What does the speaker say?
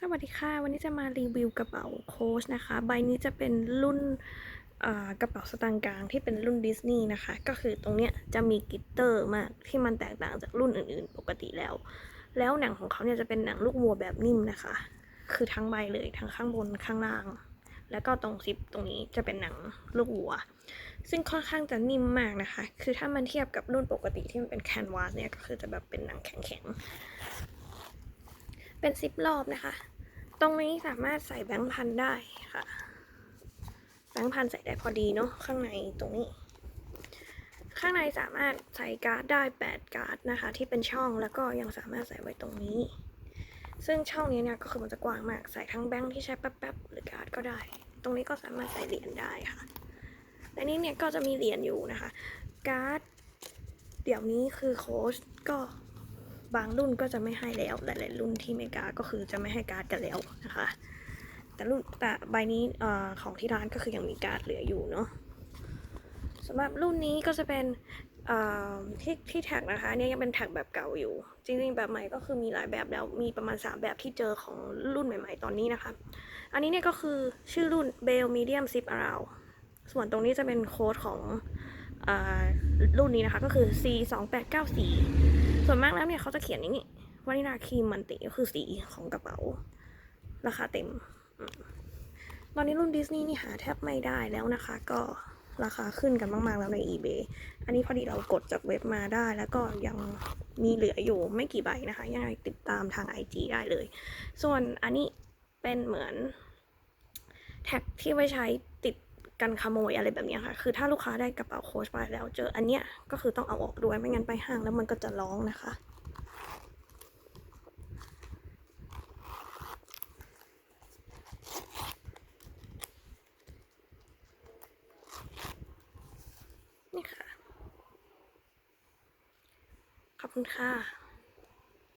สวัสดีค่ะ วันนี้จะมารีวิวกระเป๋าโค้ชนะคะ ใบนี้จะเป็นรุ่นกระเป๋าสตางค์กลางที่เป็นรุ่นดิสนีย์นะคะ ก็คือตรงเนี้ยจะมีกิตเตอร์มากที่มันแตกต่างจากรุ่นอื่นๆ ปกติแล้ว แล้วหนังของเขาเนี่ยจะเป็นหนังลูกวัวแบบนิ่มนะคะ คือทั้งใบเลยทั้งข้างบนข้างล่าง แล้วก็ตรงซิปตรงนี้จะเป็นหนังลูกวัว ซึ่งค่อนข้างจะนิ่มมากนะคะ คือถ้ามันเทียบกับรุ่นปกติที่มันเป็นแคนวาสเนี่ยก็คือจะแบบเป็นหนังแข็งๆ เป็นซิปรอบนะคะ ตรงนี้สามารถใส่แบงค์พันได้ค่ะ แบงค์พันใส่ได้พอดีเนาะข้างในตรงนี้ ข้างในสามารถใส่การ์ดได้ 8 การ์ดนะคะ ที่เป็นช่องแล้วก็ยังสามารถใส่ไว้ตรงนี้ ซึ่งช่องนี้เนี่ยก็คือมันจะกว้างมากใส่ทั้งแบงค์ที่ใช้แป๊บๆหรือการ์ดก็ได้ ตรงนี้ก็สามารถใส่เหรียญได้ค่ะและนี้เนี่ยก็จะมีเหรียญอยู่นะคะ การ์ดเดี๋ยวนี้คือโค้ชก็ บางรุ่นก็จะไม่ให้แล้วหลายๆรุ่นที่อเมริกาก็คือจะไม่ให้การ์ดกันแล้วนะคะ แต่รุ่นแต่ใบนี้อของที่ร้านก็คือยังมีการ์ดเหลืออยู่เนาะสำหรับรุ่นนี้ก็จะเป็นที่ที่แท็กนะคะเนี่ยยังเป็นแท็กแบบเก่าอยู่ จริงๆแบบใหม่ก็คือมีหลายแบบแล้วมีประมาณ 3 แบบที่เจอของรุ่นใหม่ ๆ ตอนนี้นะคะ อันนี้เนี่ยก็คือชื่อรุ่น Bell Medium Zip Around ส่วนตรงนี้จะเป็นโค้ดของ รุ่นนี้นะคะก็คือ C 2 8 9 4ส่วนมากแล้วเนี่ยเขาจะเขียนอย่างนี้วานิลาครีมมันติก็คือสีของกระเป๋า ราคาเต็ม ตอนนี้รุ่นดิสนีย์นี่หาแทบไม่ได้แล้วนะคะ ก็ราคาขึ้นกันมากๆแล้วใน eBay อันนี้พอดีเรากดจากเว็บมาได้ แล้วก็ยังมีเหลืออยู่ไม่กี่ใบนะคะ ยังไงติดตามทาง IG ได้เลย ส่วนอันนี้เป็นเหมือนแท็กที่ไว้ใช้ กันขโมยอะไรแบบนี้ค่ะ คือถ้าลูกค้าได้กระเป๋าโค้ชไปแล้วเจออันเนี้ยก็คือต้องเอาออกด้วยไม่งั้นไปห้างแล้วมันก็จะร้องนะคะ นี่ค่ะ ขอบคุณค่ะ